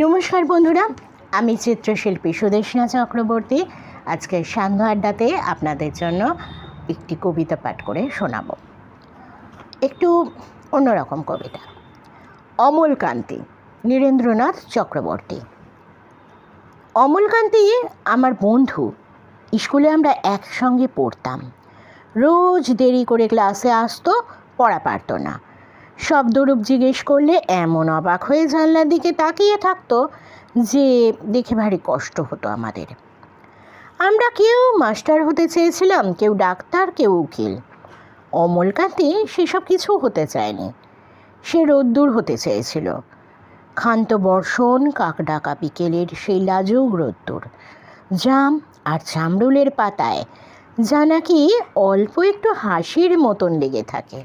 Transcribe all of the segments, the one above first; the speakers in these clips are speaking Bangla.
নমস্কার বন্ধুরা, আমি চিত্রশিল্পী সুদেশনা চক্রবর্তী। আজকে সান্ধ্য আড্ডাতে আপনাদের জন্য একটি কবিতা পাঠ করে শোনাব। একটু অন্যরকম কবিতা। অমলকান্তি নীরেন্দ্রনাথ চক্রবর্তী। অমলকান্তি আমার বন্ধু, স্কুলে আমরা একসঙ্গে পড়তাম। রোজ দেরি করে ক্লাসে আসতো, পড়া পারতো না। শব্দরূপ জিজ্ঞেস করলে এমন অবাক হয়ে জানলার দিকে তাকিয়ে থাকতো যে দেখে ভারী কষ্ট হতো আমাদের। আমরা কেউ মাস্টার হতে চেয়েছিলাম, কেউ ডাক্তার, কেউ উকিল। অমলকান্তি সেসব কিছু হতে চায়নি। সে রোদ্দুর হতে চেয়েছিল। ক্ষান্ত বর্ষণ, কাকডাকা বিকেলের সেই লাজুক রোদ্দুর। জাম আর চামড়ুলের পাতায় যা নাকি অল্প একটু হাসির মতন লেগে থাকে।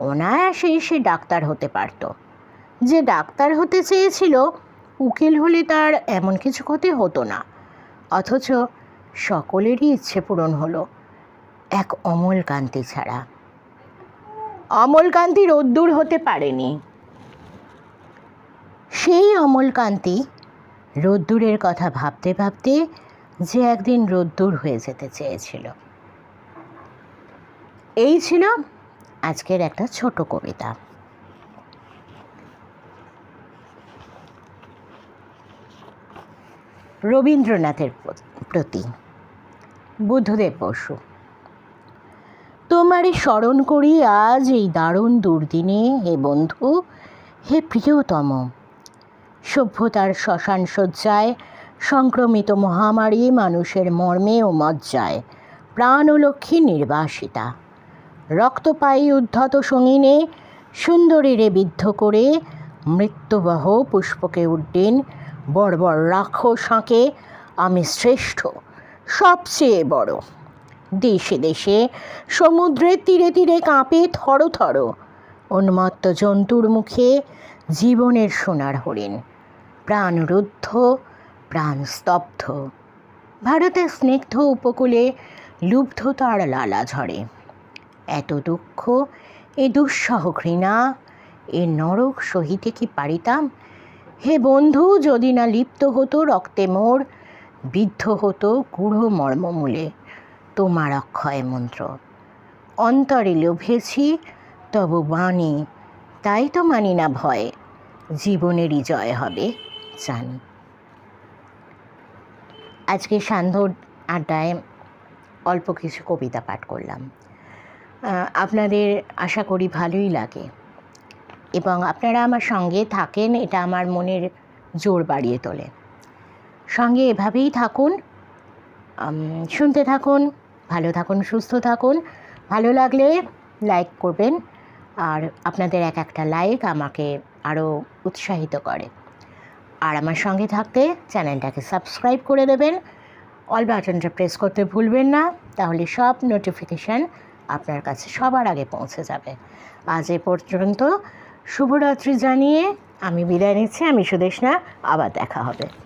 অনায়াসে সে ডাক্তার হতে পারত। যে ডাক্তার হতে চেয়েছিল, উকিল হলে তার এমন কিছু ক্ষতি হতো না। অথচ সকলেরই ইচ্ছে পূরণ হলো এক অমলকান্তি ছাড়া। অমলকান্তি রোদ্দুর হতে পারেনি। সেই অমলকান্তি রোদ্দুরের কথা ভাবতে ভাবতে যে একদিন রোদ্দুর হয়ে যেতে চেয়েছিল। এই ছিল আজকের একটা ছোট কবিতা। রবীন্দ্রনাথের প্রতি বুদ্ধদেব বসু। তোমারে স্মরণ করি আজ এই দারুণ দুর্দিনে, হে বন্ধু, হে প্রিয়তম। সভ্যতার শ্মশান শয্যায় সংক্রমিত মহামারী মানুষের মর্মে ও মজ্জায় প্রাণলক্ষ্মী নির্বাসিতা। রক্তপায়ী উদ্ধত সঙ্গিনে সুন্দরীরে বিদ্ধ করে মৃত্যুবহ পুষ্পকে উড্ডীন বর্বর রাখো সাঁকে আমি শ্রেষ্ঠ, সবচেয়ে বড়। দেশে দেশে সমুদ্রের তীরে তীরে কাঁপে থর থর উন্মত্ত জন্তুর মুখে জীবনের সোনার হরিণ। প্রাণরুদ্ধ, প্রাণ স্তব্ধ। ভারতের স্নিগ্ধ উপকূলে লুব্ধ তার লালা ঝরে। এত দুঃখ, এ দুঃসহ ঘৃণা, এ নরক সহিতে কি পারিতাম? হে বন্ধু, যদি না লিপ্ত হতো রক্তে মোর, বিদ্ধ হতো গূঢ় মর্মমূলে। তোমার অক্ষয় মন্ত্র। অন্তরে লোভেছি, তব বাণী, তাই তো মানি না ভয়। জীবনেরই জয় হবে, জানি। আজকে সান্ধ্য আড্ডায় অল্প কিছু কবিতা পাঠ করলাম। আপনাদের আশা করি ভালোই লাগে। এবং আপনারা আমার সঙ্গে থাকেন, এটা আমার মনের জোর বাড়িয়ে তোলে। সঙ্গে এভাবেই থাকুন। শুনতে থাকুন, ভালো থাকুন, সুস্থ থাকুন। ভালো লাগলে লাইক করবেন, আর আপনাদের এক একটা লাইক আমাকে আরও উৎসাহিত করে। আর আমার সঙ্গে থাকতে চ্যানেলটাকে সাবস্ক্রাইব করে দেবেন। অল বাটনটা প্রেস করতে ভুলবেন না, তাহলে সব নোটিফিকেশান আপনার কাছে সবার আগে পৌঁছে যাবে। আজ এ পর্যন্ত শুভরাত্রি জানিয়ে আমি বিদায় নিচ্ছি। আমি সুদেশনা আবার দেখা হবে।